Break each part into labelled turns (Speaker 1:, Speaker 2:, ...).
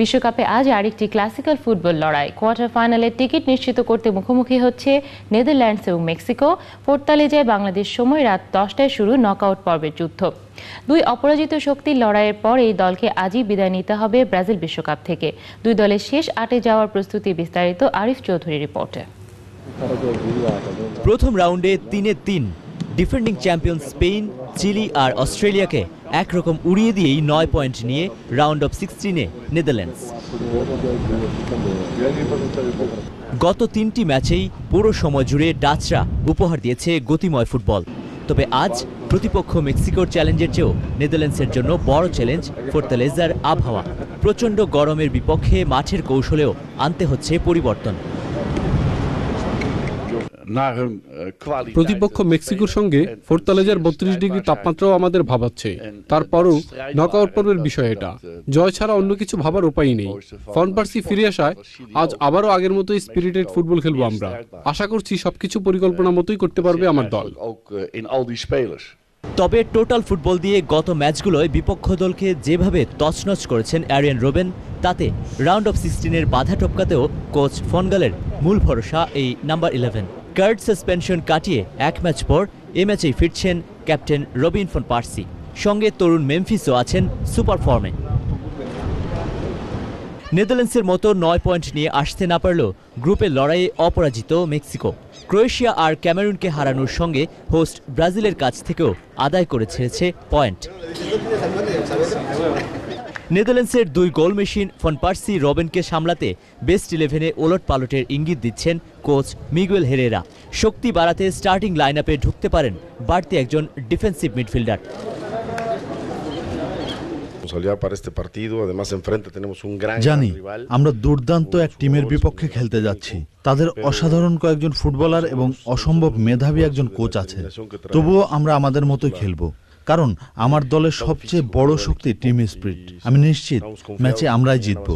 Speaker 1: বিশ্বকাপে আজ আরেকটি ক্লাসিক্যাল ফুটবল লড়াই। কোয়ার্টার ফাইনালের টিকিট নিশ্চিত করতে মুখোমুখি হচ্ছে নেদারল্যান্ডস এবং মেক্সিকো। পোর্তালেজায় বাংলাদেশ সময় রাত দশটায় শুরু নকআউট পর্বের যুদ্ধ। দুই অপরাজিত শক্তির লড়াইয়ের পর এই দলকে আজই বিদায় নিতে হবে ব্রাজিল বিশ্বকাপ থেকে। দুই দলের শেষ আটে যাওয়ার প্রস্তুতি বিস্তারিত আরিফ চৌধুরী রিপোর্টে।
Speaker 2: প্রথম রাউন্ডে তিনে তিন। ডিফেন্ডিং চ্যাম্পিয়ন স্পেন চিলি আর অস্ট্রেলিয়াকে একরকম উড়িয়ে দিয়েই নয় পয়েন্ট নিয়ে রাউন্ড অফ সিক্সটিনে নেদারল্যান্ডস। গত তিনটি ম্যাচেই পুরো সময় জুড়ে ডাচরা উপহার দিয়েছে গতিময় ফুটবল। তবে আজ প্রতিপক্ষ মেক্সিকোর চ্যালেঞ্জের চেয়েও নেদারল্যান্ডসের জন্য বড় চ্যালেঞ্জ ফোর্তালেজার আবহাওয়া। প্রচণ্ড গরমের বিপক্ষে মাঠের কৌশলেও আনতে হচ্ছে পরিবর্তন।
Speaker 3: প্রতিপক্ষ মেক্সিকোর সঙ্গে ফোর্তালেজার বত্রিশ ডিগ্রি তাপমাত্রাও আমাদের ভাবাচ্ছে তারপরও নকআউট পর্বের বিষয় এটা জয় ছাড়া অন্য কিছু ভাবার উপায় নেই ফনপার্সি ফিরে আসায় আজ আবারও আগের মতোই স্পিরিটেড ফুটবল খেলব আমরা আশা করছি সবকিছু পরিকল্পনা মতোই করতে পারবে আমার দল
Speaker 2: তবে টোটাল ফুটবল দিয়ে গত ম্যাচগুলোয় বিপক্ষ দলকে যেভাবে তছনছ করেছেন অ্যারিয়ান রোবেন তাতে রাউন্ড অফ সিক্সটিনের বাধা টপকাতেও কোচ ফনগালের মূল ভরসা এই নাম্বার ইলেভেন কার্ড সাসপেনশন কাটিয়ে এক ম্যাচ পর এ ম্যাচেই ফিরছেন ক্যাপ্টেন রবিন ফন পার্সি। সঙ্গে তরুণ মেমফিসও আছেন সুপার ফর্মে। নেদারল্যান্ডসের মতো নয় পয়েন্ট নিয়ে আসতে না পারলেও গ্রুপের লড়াইয়ে অপরাজিত মেক্সিকো। ক্রোয়েশিয়া আর ক্যামেরুনকে হারানোর সঙ্গে হোস্ট ব্রাজিলের কাছ থেকেও আদায় করে ছেড়েছে পয়েন্ট। নেদারল্যান্ডসের দুই গোল মেশিন ফন পার্সি রবেনকে সামলাতে বেস্ট ইলেভেনে ওলট পালটের ইঙ্গিত দিচ্ছেন কোচ মিগুয়েল হেরেরা। শক্তি বাড়াতে স্টার্টিং লাইন আপে ঢুকতে পারেন বাড়তি একজন ডিফেন্সিভ মিডফিল্ডার।
Speaker 4: জানি আমরা দুর্দান্ত এক টিমের বিপক্ষে খেলতে যাচ্ছি। তাদের অসাধারণ কয়েকজন ফুটবলার এবং অসম্ভব মেধাবী একজন কোচ আছে। তবুও আমরা আমাদের মতোই খেলব। কারণ আমার দলের সবচেয়ে বড় শক্তি টিম স্পিরিট আমি নিশ্চিত ম্যাচে আমরাই জিতব.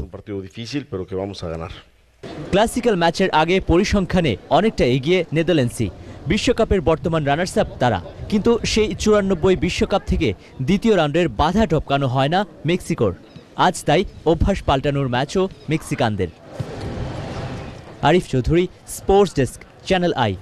Speaker 2: ক্লাসিক্যাল ম্যাচের আগে পরিসংখ্যানে অনেকটা এগিয়ে নেদারল্যান্ডসই বিশ্বকাপের বর্তমান রানার্স আপ তারা। কিন্তু সেই চুরানব্বই বিশ্বকাপ থেকে দ্বিতীয় রাউন্ডের বাধা টপকানো হয় না মেক্সিকোর। আজ তাই অভ্যাস পাল্টানোর ম্যাচও মেক্সিকানদের। Arif Chowdhury sports desk channel I